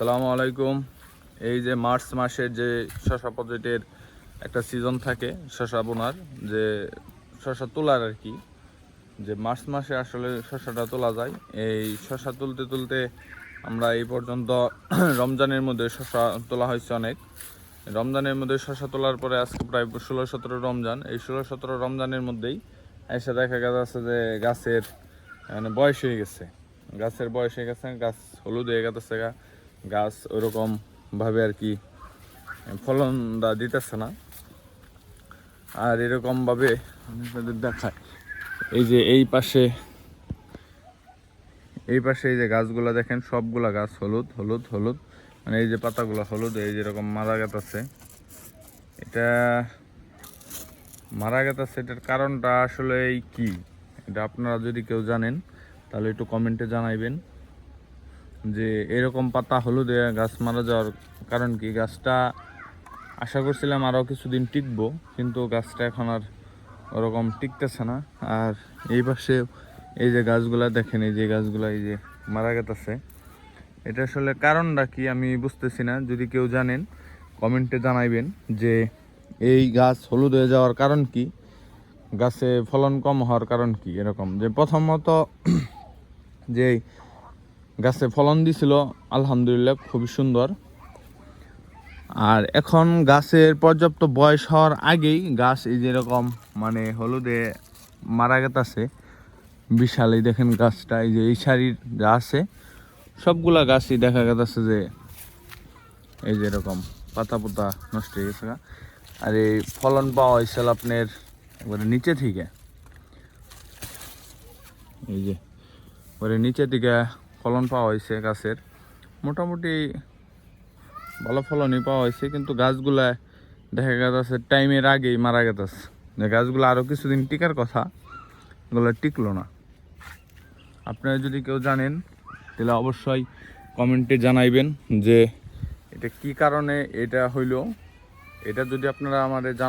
সালামু আলাইকুম। এই যে মার্চ মাসের যে শশা প্রজেক্টের একটা সিজন থাকে, শশা বোনার, যে শশা তোলার আর কি, যে মার্চ মাসে আসলে শশাটা তোলা যায়। এই শশা তুলতে তুলতে আমরা এই পর্যন্ত রমজানের মধ্যে শশা তোলা হয়েছে অনেক। রমজানের মধ্যে শশা তোলার পরে আজকে প্রায় ষোলো সতেরো রমজান। এই ষোলো সতেরো রমজানের মধ্যেই এসে দেখা গেছে যে গাছের মানে বয়স হয়ে গেছে। গাছের বয়স হয়ে গেছে, গাছ হলুদ হয়ে গেছে গা। গাছ ওরকম ভাবে আর কি ফলনটা দিতেছে না। আর এরকম ভাবে আমি আপনাদের দেখাই এই যে এই পাশে এই পাশে এই যে গাছগুলা দেখেন, সবগুলা গাছ হলুদ হলুদ হলুদ। মানে এই যে পাতাগুলো হলুদ, এই যেরকম মারা গেছে এটা মারা গেছে এটার কারণটা আসলে এই কি? এটা আপনারা যদি কেউ জানেন, তাহলে একটু কমেন্টে জানাইবেন। যে এরকম পাতা হলুদে গাছ মারা যাওয়ার কারণ কি? গাছটা আশা করছিলাম আরও কিছুদিন টিকবো, কিন্তু গাছটা এখন আর ওরকম টিকতেছে না। আর এই পাশে এই যে গাছগুলা দেখেন, এই যে গাছগুলা এই যে মারা গেছে এটা আসলে কারণটা কি আমি বুঝতেছি না। যদি কেউ জানেন, কমেন্টে জানাইবেন যে এই গাছ হলুদ হয়ে যাওয়ার কারণ কি? গাছে ফলন কম হওয়ার কারণ কি? এরকম। যে প্রথমত যে গাছে ফলন দিছিল, আলহামদুলিল্লাহ খুবই সুন্দর। আর এখন গাছের পর্যাপ্ত বয়স হওয়ার আগেই গাছ এই যেরকম মানে হলুদে মারা গেতাছে, বিশাল এই দেখেন গাছটা, এই যে এই শাড়ির যা আছে, সবগুলা গাছই দেখা গেছে যে এই যে এরকম পাতা পোতা নষ্ট হয়ে গেছে আর এই ফলন পাওয়া হয়েছিল আপনার একবারে নিচে থেকে। এই যে ওরে নিচে থেকে ফলন পাওয়া হয়েছে গাছের। মোটামুটি ভালো ফলনই পাওয়া হয়েছে, কিন্তু গাছগুলা দেখা গেছে টাইমের আগেই মারা গেছে। গাছগুলো আরও কিছুদিন টিকার কথা, এগুলো টিকলো না। আপনারা যদি কেউ জানেন, তাহলে অবশ্যই কমেন্টে জানাইবেন যে এটা কি কারণে এটা হইল। এটা যদি আপনারা আমাদের জানা